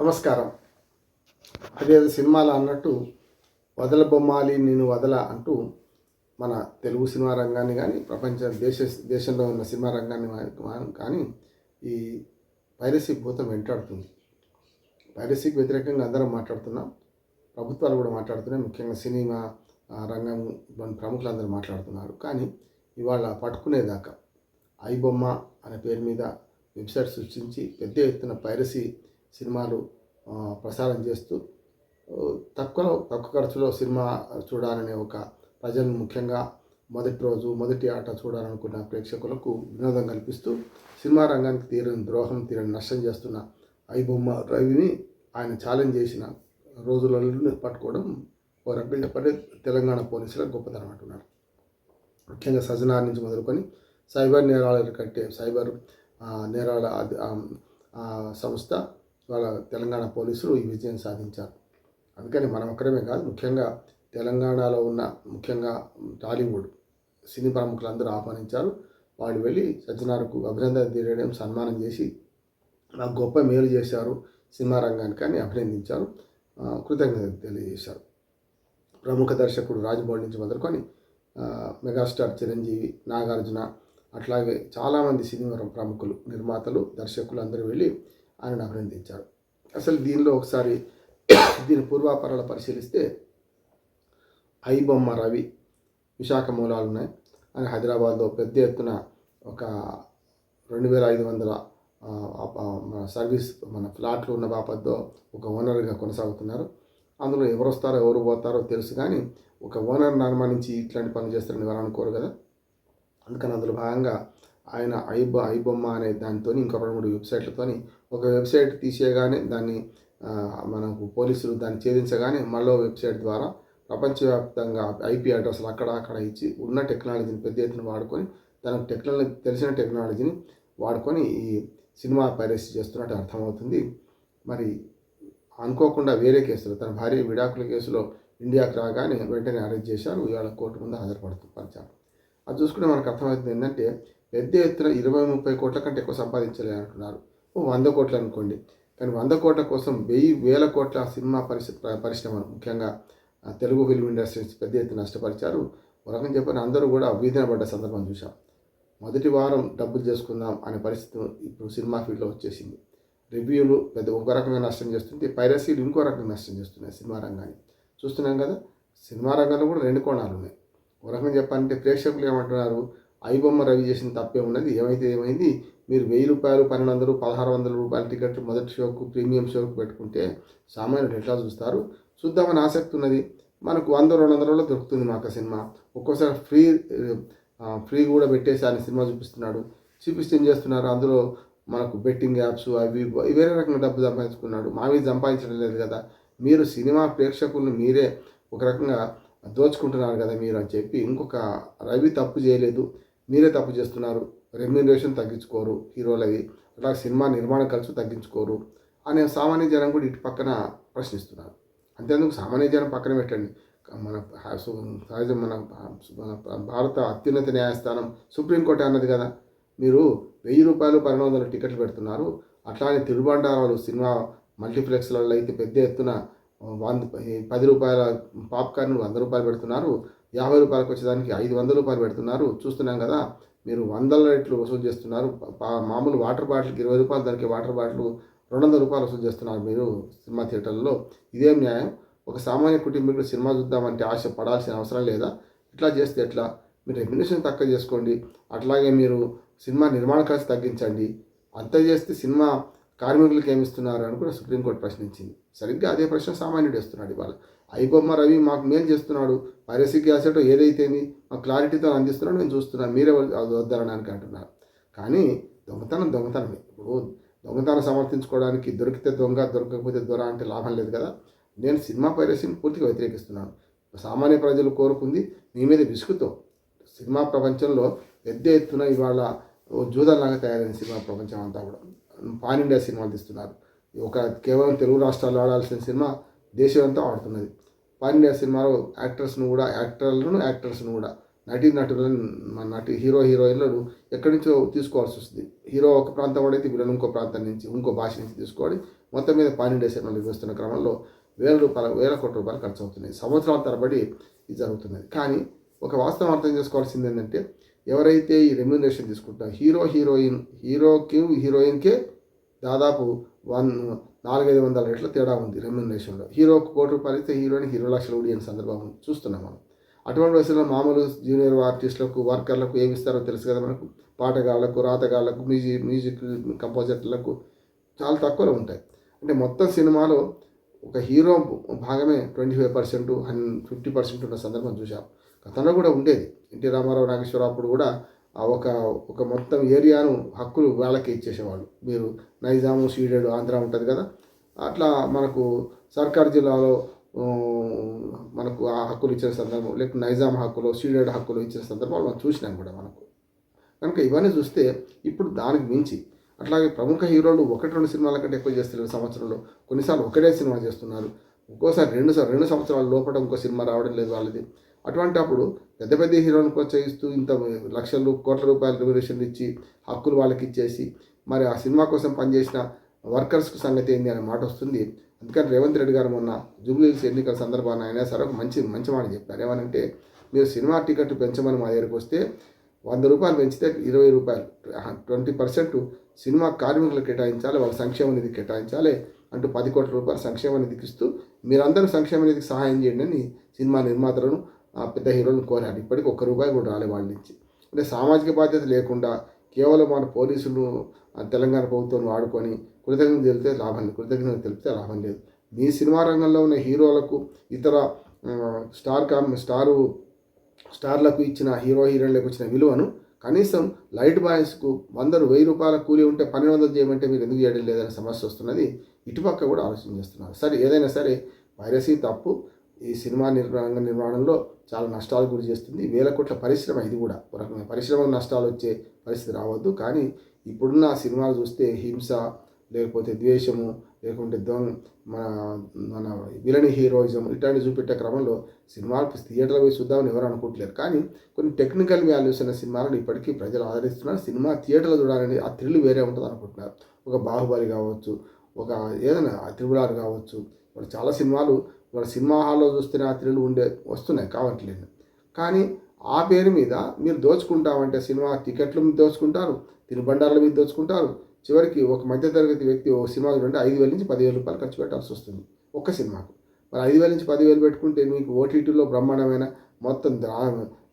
నమస్కారం. అదేదో సినిమాలో అన్నట్టు వదల బొమ్మాలి నేను వదల అంటూ మన తెలుగు సినిమా రంగాన్ని కానీ ప్రపంచ దేశ దేశంలో ఉన్న సినిమా రంగాన్ని కానీ ఈ పైరసీ భూతం వెంటాడుతుంది. పైరసీకి వ్యతిరేకంగా అందరం మాట్లాడుతున్నాం. ప్రభుత్వాలు కూడా మాట్లాడుతున్నాయి. ముఖ్యంగా సినిమా రంగం ప్రముఖులు ప్రముఖులందరూ మాట్లాడుతున్నారు. కానీ ఇవాళ పట్టుకునేదాకా ఐ బొమ్మ అనే పేరు మీద వెబ్సైట్ సృష్టించి పెద్ద ఎత్తున పైరసీ సినిమాలు ప్రసారం చేస్తూ తక్కువ తక్కువ ఖర్చులో సినిమా చూడాలనే ఒక ప్రజలను ముఖ్యంగా మొదటి రోజు మొదటి ఆట చూడాలనుకున్న ప్రేక్షకులకు వినోదం కల్పిస్తూ సినిమా రంగానికి తీరని ద్రోహం తీరని నష్టం చేస్తున్న ఐబొమ్మ రవిని ఆయన ఛాలెంజ్ చేసిన రోజులలో పట్టుకోవడం ఓ రకంగా తెలంగాణ పోలీసుల గొప్పతనం అంటున్నారు. ముఖ్యంగా సజనార్ నుంచి మొదలుకొని సైబర్ నేరాలు కట్టే సైబర్ నేరాల సంస్థ వాళ్ళ తెలంగాణ పోలీసులు ఈ విజయం సాధించారు. అందుకని మనం ఒక్కడమే కాదు ముఖ్యంగా తెలంగాణలో ఉన్న ముఖ్యంగా టాలీవుడ్ సినీ ప్రముఖులందరూ ఆహ్వానించారు. వాళ్ళు వెళ్ళి సజ్జనార్కు అభినందన తెలియడం సన్మానం చేసి నాకు గొప్ప మేలు చేశారు. సినిమా రంగానికి అని అభినందించారు కృతజ్ఞత తెలియజేశారు. ప్రముఖ దర్శకుడు రాజమౌళి నుంచి మొదలుకొని మెగాస్టార్ చిరంజీవి నాగార్జున అట్లాగే చాలామంది సినిమా ప్రముఖులు నిర్మాతలు దర్శకులు అందరూ వెళ్ళి ఆయన అభినందించారు అసలు దీనిలో ఒకసారి దీని పూర్వాపరాలు పరిశీలిస్తే ఐబొమ్మ రవి విశాఖ మూలాలు ఉన్నాయి ఆయన హైదరాబాద్లో పెద్ద ఎత్తున ఒక రెండు వేల ఐదు వందల మన సర్వీస్ మన ఫ్లాట్లు ఉన్న బాపత్తో ఒక ఓనర్గా కొనసాగుతున్నారు. అందులో ఎవరు వస్తారో ఎవరు పోతారో తెలుసు కానీ ఒక ఓనర్ నిర్మాణించి ఇట్లాంటి పనులు చేస్తారని ఎవరు అనుకోరు కదా? అందుకని అందులో భాగంగా ఆయన ఐబ ఐబొమ్మ అనే దానితో ఇంకొక రెండు మూడు వెబ్సైట్లతోని ఒక వెబ్సైట్ తీసేయగానే దాన్ని మనకు పోలీసులు దాన్ని ఛేదించగానే మళ్ళీ వెబ్సైట్ ద్వారా ప్రపంచవ్యాప్తంగా ఐపీ అడ్రస్లు అక్కడ అక్కడ ఇచ్చి ఉన్న టెక్నాలజీని పెద్ద ఎత్తున వాడుకొని తనకు టెక్నాలజీ తెలిసిన టెక్నాలజీని వాడుకొని ఈ సినిమా పైరసీ చేస్తున్నట్టు అర్థమవుతుంది. మరి అనుకోకుండా వేరే కేసులో తన భార్య విడాకుల కేసులో ఇండియాకి రాగానే వెంటనే అరెస్ట్ చేశారు. ఇవాళ కోర్టు ముందు హాజరుపడుతూ అది చూసుకుంటే మనకు అర్థమవుతుంది ఏంటంటే పెద్ద ఎత్తున ఇరవై ముప్పై కోట్ల కంటే ఎక్కువ సంపాదించలే అంటున్నారు వంద కోట్లు అనుకోండి. కానీ వంద కోట్ల కోసం వెయ్యి వేల కోట్ల సినిమా పరిశ్ర పరిశ్రమ ముఖ్యంగా తెలుగు ఫిల్మ్ ఇండస్ట్రీస్ పెద్ద ఎత్తున నష్టపరిచారు. ఒక రకం చెప్పని అందరూ కూడా వీధిన పడ్డ సందర్భం చూసాం మొదటి వారం డబ్బులు చేసుకుందాం అనే పరిస్థితి ఇప్పుడు సినిమా ఫీల్డ్లో వచ్చేసింది. రివ్యూలు పెద్ద ఒక రకంగా నష్టం చేస్తుంది. పైరసీలు ఇంకో రకంగా నష్టం చేస్తున్నాయి సినిమా రంగాన్ని చూస్తున్నాం కదా సినిమా రంగంలో కూడా రెండు కోణాలు ఉన్నాయి. ఒక రకంగా చెప్పాలంటే ప్రేక్షకులు ఏమంటున్నారు? ఐబొమ్మ రవి చేసిన తప్పే ఉన్నది. ఏమైతే ఏమైంది? మీరు వెయ్యి రూపాయలు పన్నెండు వందలు పదహారు వందల రూపాయల టికెట్ మొదటి షోకు ప్రీమియం షోకు పెట్టుకుంటే సామాన్యుడు ఎట్లా చూస్తారు. చూద్దామని ఆసక్తి ఉన్నది. మనకు వంద రెండు వందలలో దొరుకుతుంది మాకు సినిమా. ఒక్కోసారి ఫ్రీ ఫ్రీ కూడా పెట్టేసి ఆయన సినిమా చూపిస్తున్నాడు. చూపిస్తే ఏం చేస్తున్నారు? అందులో మనకు బెట్టింగ్ యాప్స్ అవి వేరే రకంగా డబ్బు సంపాదించుకున్నాడు. మావి సంపాదించడం లేదు కదా. మీరు సినిమా ప్రేక్షకులను మీరే ఒక రకంగా దోచుకుంటున్నారు కదా మీరు అని చెప్పి ఇంకొక రవి తప్పు చేయలేదు. మీరే తప్పు చేస్తున్నారు. రెమ్యూనరేషన్ తగ్గించుకోరు హీరోలవి అట్లా సినిమా నిర్మాణ ఖర్చు తగ్గించుకోరు అనే సామాన్య జనం కూడా ఇటు పక్కన ప్రశ్నిస్తున్నారు. అంతేందుకు సామాన్య జనం పక్కన పెట్టండి. మన సు- సహజ మన మన భారత అత్యున్నత న్యాయస్థానం సుప్రీంకోర్టు అన్నది కదా. మీరు వెయ్యి రూపాయలు పన్నెండు వందల టికెట్లు పెడుతున్నారు. అట్లానే తిరుబండారాలు సినిమా మల్టీప్లెక్స్లలో అయితే పెద్ద ఎత్తున వంద పది రూపాయల పాప్కార్న్ వంద రూపాయలు పెడుతున్నారు. యాభై రూపాయలకు వచ్చేదానికి ఐదు వందల రూపాయలు పెడుతున్నారు. చూస్తున్నాం కదా మీరు వందల రేట్లు వసూలు చేస్తున్నారు. మామూలు వాటర్ బాటిల్కి ఇరవై రూపాయలు దొరికే వాటర్ బాటిల్ రెండు వందల రూపాయలు వసూలు చేస్తున్నారు మీరు సినిమా థియేటర్లో. ఇదేం న్యాయం. ఒక సామాన్య కుటుంబీకుడు సినిమా చూద్దామంటే ఆశ పడాల్సిన అవసరం లేదా? ఇట్లా చేస్తే ఎట్లా? మీరు రెమ్యునేషన్ తక్కువ చేసుకోండి. అట్లాగే మీరు సినిమా నిర్మాణ ఖర్చు తగ్గించండి. అంత చేస్తే సినిమా కార్మికులకు ఏమిస్తున్నారు అని కూడా సుప్రీంకోర్టు ప్రశ్నించింది. సరిగ్గా అదే ప్రశ్న సామాన్యుడు వేస్తున్నాడు ఇవాళ. ఐబొమ్మ రవి మాకు మేలు చేస్తున్నాడు. పైరసీ అసెట్ ఏదైతేమి మాకు క్లారిటీతో అందిస్తున్నాడు నేను చూస్తున్నాను. మీరే అది వద్దనడానికి అంటున్నారు. కానీ దొంగతనం దొంగతనమే. ఇప్పుడు దొంగతనం సమర్థించుకోవడానికి దొరికితే దొంగ దొరకకపోతే దొర అంటే లాభం లేదు కదా. నేను సినిమా పైరసీని పూర్తిగా వ్యతిరేకిస్తున్నాను. సామాన్య ప్రజలు కోరుకుంది మీ మీద విసుగుతో. సినిమా ప్రపంచంలో పెద్ద ఎత్తున ఇవాళ ఓ తయారైన సినిమా ప్రపంచం అంతా కూడా. పాన్ ఇండియా సినిమాలు తీస్తున్నారు. ఒక కేవలం తెలుగు రాష్ట్రాల్లో ఆడాల్సిన సినిమా దేశం అంతా ఆడుతున్నది. పాన్ ఇండియా సినిమాలో యాక్టర్స్ను కూడా యాక్టర్లను యాక్టర్స్ను కూడా నటి నటులను మన నటి హీరో హీరోయిన్లను ఎక్కడి నుంచో తీసుకోవాల్సి వస్తుంది. హీరో ఒక ప్రాంతం వాడైతే వీళ్ళని ఇంకో ప్రాంతం నుంచి ఇంకో భాష నుంచి తీసుకోవాలి. మొత్తం మీద పానిండే సినిమాలు వస్తున్న క్రమంలో వేల రూపాయల వేల కోట్ల రూపాయలు ఖర్చు అవుతున్నాయి సంవత్సరాల తరబడి ఇది జరుగుతున్నది. కానీ ఒక వాస్తవం అర్థం చేసుకోవాల్సింది ఏంటంటే ఎవరైతే ఈ రెమ్యునరేషన్ తీసుకుంటారో హీరో హీరోయిన్ హీరోకి హీరోయిన్కే దాదాపు వన్ నాలుగైదు వందల రేట్ల తేడా ఉంది రెమ్యూనరేషన్లో. హీరోకు కోటి రూపాయలు ఇస్తే హీరోయిన్ హీరో లక్షలు ఉడియని సందర్భం చూస్తున్నాం మనం. అటువంటి వయసులో మామూలు జూనియర్ ఆర్టిస్టులకు వర్కర్లకు ఏమి ఇస్తారో తెలుసు కదా మనకు. పాటగాళ్ళకు రాతగాళ్ళకు మ్యూజిక్ మ్యూజిక్ కంపోజర్లకు చాలా తక్కువలో ఉంటాయి. అంటే మొత్తం సినిమాలో ఒక హీరో భాగమే ట్వంటీ ఫైవ్ పర్సెంట్ హన్ ఫిఫ్టీ పర్సెంట్ ఉన్న సందర్భం చూసాం గతంలో కూడా ఉండేది. ఎన్టీ రామారావు నాగేశ్వరరావు అప్పుడు కూడా ఆ ఒక ఒక మొత్తం ఏరియాను హక్కులు వాళ్ళకి ఇచ్చేసేవాళ్ళు. మీరు నైజాము సీడెడ్ ఆంధ్ర ఉంటుంది కదా అట్లా మనకు సర్కార్ జిల్లాలో మనకు ఆ హక్కులు ఇచ్చిన సందర్భం లేకపోతే నైజాం హక్కులు సీడెడ్ హక్కులు ఇచ్చిన సందర్భాలు మనం చూసినాం కూడా మనకు. కనుక ఇవన్నీ చూస్తే ఇప్పుడు దానికి మించి అట్లాగే ప్రముఖ హీరోలు ఒకటి రెండు సినిమాల కంటే ఎక్కువ చేస్తున్నారు సంవత్సరంలో కొన్నిసార్లు ఒకటే సినిమా చేస్తున్నారు. ఒక్కోసారి రెండు సార్ రెండు సంవత్సరాల లోపల ఇంకో సినిమా రావడం లేదు వాళ్ళది. అటువంటి అప్పుడు పెద్ద పెద్ద హీరోలను ప్రోత్సహిస్తూ ఇంత లక్షలు కోట్ల రూపాయల రెమ్యురేషన్ ఇచ్చి హక్కులు వాళ్ళకి ఇచ్చేసి మరి ఆ సినిమా కోసం పనిచేసిన వర్కర్స్ సంగతి ఏంది అనే మాట వస్తుంది. అందుకని రేవంత్ రెడ్డి గారు మొన్న జూబ్లీహిల్స్ ఎన్నికల సందర్భాన్ని అయినా సరే ఒక మంచి మంచి మాట చెప్పారు. ఏమనంటే మీరు సినిమా టికెట్ పెంచమని మా దగ్గరికి వస్తే వంద రూపాయలు పెంచితే ఇరవై రూపాయలు ట్వంటీ పర్సెంట్ సినిమా కార్మికులు కేటాయించాలి వాళ్ళ సంక్షేమ నిధి కేటాయించాలి అంటూ పది కోట్ల రూపాయల సంక్షేమ నిధికి ఇస్తూ మీరందరూ సంక్షేమ నిధికి సహాయం చేయండి అని సినిమా నిర్మాతలను ఆ పెద్ద హీరోలను కోరారు. ఇప్పటికీ ఒక్క రూపాయి కూడా రాలే వాళ్ళ నుంచి. అంటే సామాజిక బాధ్యత లేకుండా కేవలం మన పోలీసులు తెలంగాణ ప్రభుత్వం వాడుకొని కృతజ్ఞత తెలిపితే లాభం లేదు. కృతజ్ఞత తెలిపితే లాభం లేదు. మీ సినిమా రంగంలో ఉన్న హీరోలకు ఇతర స్టార్ కామ్ స్టారు స్టార్లకు ఇచ్చిన హీరో హీరోయిన్లకు ఇచ్చిన విలువను కనీసం లైట్ బాయ్స్కు వందలు వెయ్యి రూపాయల కూలి ఉంటే పన్నెండు వందలు చేయమంటే మీరు ఎందుకు చేయడం లేదనే సమస్య వస్తున్నది. ఇటుపక్క కూడా ఆలోచన చేస్తున్నారు. సరే ఏదైనా సరే పైరసీ తప్పు ఈ సినిమా నిర్మాణ నిర్మాణంలో చాలా నష్టాలు గురి చేస్తుంది. వేల కోట్ల పరిశ్రమ ఇది కూడా. ఒక రకమైన పరిశ్రమకు నష్టాలు వచ్చే పరిస్థితి రావద్దు. కానీ ఇప్పుడున్న సినిమాలు చూస్తే హింస లేకపోతే ద్వేషము లేకుంటే దొంగ మన మన విలని హీరోయిజం ఇట్లాంటివి చూపెట్టే క్రమంలో సినిమాలు థియేటర్లో పోయి చూద్దామని ఎవరు అనుకుంటలేరు కానీ కొన్ని టెక్నికల్ వాల్యూస్ అనే సినిమాలను ఇప్పటికీ ప్రజలు ఆదరిస్తున్నారు. సినిమా థియేటర్లో చూడాలని ఆ థ్రిల్ వేరే ఉంటుంది అనుకుంటున్నారు. ఒక బాహుబలి కావచ్చు ఒక ఏదైనా త్రిబులార్ కావచ్చు. ఇప్పుడు చాలా సినిమాలు ఇవాళ సినిమా హాల్లో చూస్తేనే ఆ థ్రిల్ ఉండే వస్తున్నాయి కావట్లేదు. కానీ ఆ పేరు మీద మీరు దోచుకుంటామంటే సినిమా టికెట్లు మీద దోచుకుంటారు తినుబండారాల మీద దోచుకుంటారు చివరికి ఒక మధ్యతరగతి వ్యక్తి ఒక సినిమా చూడంటే ఐదు వేల నుంచి పదివేల రూపాయలు ఖర్చు పెట్టాల్సి వస్తుంది. ఒక్క సినిమాకు. మరి ఐదు వేల నుంచి పదివేలు పెట్టుకుంటే మీకు ఓటీటీలో బ్రహ్మాండమైన మొత్తం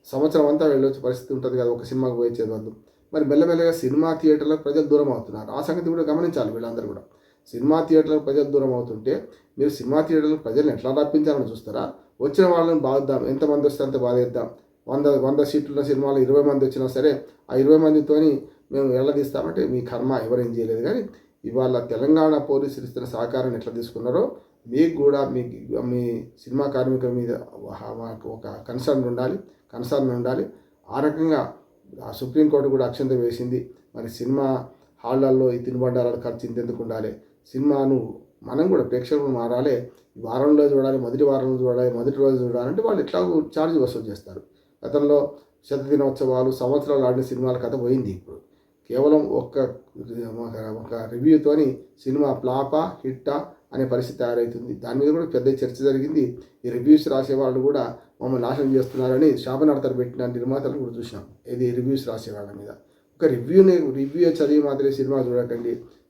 సంవత్సరం అంతా వెళ్ళొచ్చే పరిస్థితి ఉంటుంది కదా ఒక సినిమాకు పోయే వద్దు మరి మెల్లమెల్లగా సినిమా థియేటర్లకు ప్రజలు దూరం అవుతున్నారు. ఆ సంగతి కూడా గమనించాలి వీళ్ళందరూ కూడా. సినిమా థియేటర్లకు ప్రజలు దూరం అవుతుంటే మీరు సినిమా థియేటర్లకు ప్రజలను ఎట్లా రప్పించాలని చూస్తారా? వచ్చిన వాళ్ళని బాధిద్దాం ఎంతమంది వస్తే అంత బాధేద్దాం. వంద వంద సీట్లున్న సినిమాలు ఇరవై మంది వచ్చినా సరే ఆ ఇరవై మందితోని మేము వెళ్ళదీస్తామంటే మీ కర్మ ఎవరేం చేయలేదు. కానీ ఇవాళ తెలంగాణ పోలీసులు ఇస్తున్న సహకారాన్ని ఎట్లా తీసుకున్నారో మీకు కూడా మీ మీ సినిమా కార్మికుల మీద మాకు ఒక కన్సర్న్ ఉండాలి కన్సర్న్ ఉండాలి. ఆ రకంగా ఆ సుప్రీంకోర్టు కూడా అక్షంత వేసింది. మరి సినిమా హాళ్ళల్లో ఈ తినుబండారాలు ఖర్చు ఇంతెందుకు ఉండాలి? సినిమాను మనం కూడా ప్రేక్షకులు మారాలి. వారంలో చూడాలి మొదటి వారంలో చూడాలి మొదటి రోజు చూడాలంటే వాళ్ళు ఎట్లా ఛార్జ్ వసూలు చేస్తారు. గతంలో శత దినోత్సవాలు సంవత్సరాలు ఆడిన సినిమాల కథ పోయింది ఇప్పుడు. కేవలం ఒక్క ఒక- రివ్యూతోని సినిమా ఫ్లాపా హిట్టా అనే పరిస్థితి తయారవుతుంది దాని మీద కూడా పెద్ద చర్చ జరిగింది. ఈ రివ్యూస్ రాసే వాళ్ళు కూడా మమ్మల్ని నాశనం చేస్తున్నారని శాపనార్థాలు పెట్టిన నిర్మాతలు కూడా చూసినాం. ఇది రివ్యూస్ రాసే వాళ్ళ మీద? ఒక రివ్యూని రివ్యూ చదివి మాత్రమే సినిమా చూడకండి.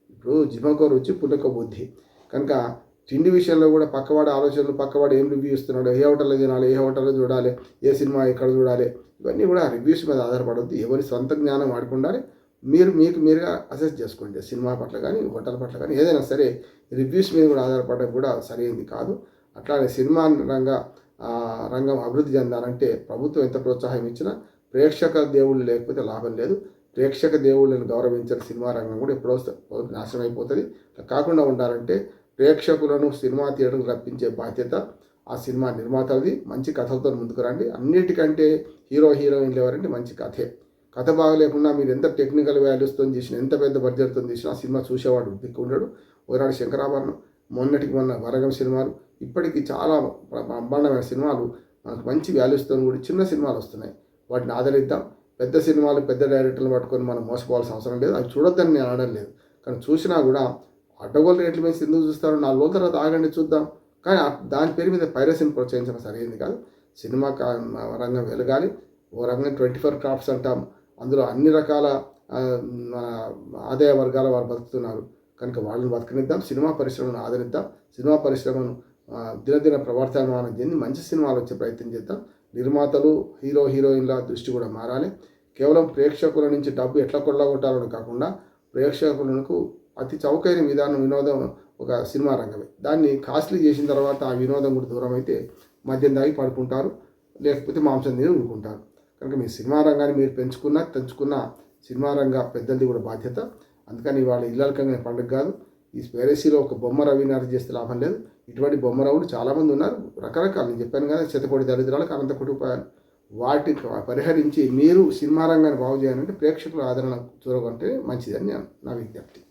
ఇప్పుడు జిమకోరు వచ్చి పుట్టక బుద్ధి. కనుక తిండి విషయంలో కూడా పక్కవాడి ఆలోచనలు పక్కవాడు ఏం రివ్యూ ఇస్తున్నాడు ఏ హోటల్లో తినాలి ఏ హోటల్లో చూడాలి ఏ సినిమా ఎక్కడ చూడాలి ఇవన్నీ కూడా రివ్యూస్ మీద ఆధారపడద్దు. ఎవరి సొంత జ్ఞానం వాడుకుండాలి మీరు మీకు మీరుగా అసెస్ చేసుకోండి. సినిమా పట్ల కానీ హోటల్ పట్ల కానీ ఏదైనా సరే రివ్యూస్ మీద కూడా ఆధారపడడం కూడా సరైనది కాదు. అట్లానే సినిమా రంగ రంగం అభివృద్ధి చెందాలంటే ప్రభుత్వం ఎంత ప్రోత్సాహం ఇచ్చినా ప్రేక్షక దేవుళ్ళు లేకపోతే లాభం లేదు. ప్రేక్షక దేవుళ్ళని గౌరవించిన సినిమా రంగం కూడా ఎప్పుడో నాశనం అయిపోతుంది. కాకుండా ఉండాలంటే ప్రేక్షకులను సినిమా థియేటర్కు రప్పించే బాధ్యత ఆ సినిమా నిర్మాతలది. మంచి కథలతో ముందుకు రండి. అన్నిటికంటే హీరో హీరోయిన్లు ఎవరంటే మంచి కథే. కథ బాగలేకుండా మీరు ఎంత టెక్నికల్ వాల్యూస్తో చేసినా ఎంత పెద్ద బడ్జెట్తో చేసినా ఆ సినిమా చూసేవాడు దిక్కు ఉండడు. ఒకనాడు శంకరాభరణం మొన్నటికి మొన్న వరగం సినిమాలు ఇప్పటికీ చాలా బ్రహ్మాండమైన సినిమాలు మనకు మంచి వాల్యూస్తో కూడా చిన్న సినిమాలు వస్తున్నాయి. వాటిని ఆదరిద్దాం. పెద్ద సినిమాలు పెద్ద డైరెక్టర్లు పట్టుకొని మనం మోసపోవాల్సిన అవసరం లేదు. అవి చూడొద్దని నేను అనడం లేదు. కానీ చూసినా కూడా అడ్డగోలు రేట్లు మీద ఎందుకు చూస్తారు? నాలుగు రోజుల తర్వాత ఆగండి చూద్దాం. కానీ దాని పేరు మీద పైరసీని ప్రోత్సహించడం సరైనది కాదు. సినిమా కా- రంగం వెలగాలి. ఓ రంగం ట్వంటీ ఫోర్ క్రాఫ్ట్స్ అంటాం. అందులో అన్ని రకాల ఆదాయ వర్గాల వారు బతుకుతున్నారు. కనుక వాళ్ళని బతకనిద్దాం సినిమా పరిశ్రమను ఆదరిద్దాం సినిమా పరిశ్రమను దినదిన ప్రవర్తమానం చెంది మంచి సినిమాలు వచ్చే ప్రయత్నం చేద్దాం. నిర్మాతలు హీరో హీరోయిన్ల దృష్టి కూడా మారాలి. కేవలం ప్రేక్షకుల నుంచి డబ్బు ఎట్లా కొల్లగొట్టాలని కాకుండా ప్రేక్షకులకు అతి చౌకైన విధానం వినోదం ఒక సినిమా రంగమే. దాన్ని కాస్ట్లీ చేసిన తర్వాత ఆ వినోదం కూడా దూరం అయితే మద్యం దాగి పడుకుంటారు లేకపోతే మాంసం తిని ఉండుకుంటారు కనుక మీ సినిమా రంగాన్ని మీరు పెంచుకున్న తెంచుకున్న సినిమా రంగ పెద్దలది కూడా బాధ్యత. అందుకని వాళ్ళ ఇల్లలకంగా పండుగ కాదు. ఈ స్పైరసీలో ఒక బొమ్మ రవినారు చేస్తే లాభం లేదు. ఇటువంటి బొమ్మ రవులు చాలామంది ఉన్నారు. రకరకాలు నేను చెప్పాను కదా శతకోటి దరిద్రాలకు అనంత కుటుంబాలు వాటిని పరిహరించి మీరు సినిమా రంగాన్ని బాగు చేయాలంటే ప్రేక్షకుల ఆదరణ చూరగొంటే మంచిదని నా విజ్ఞప్తి.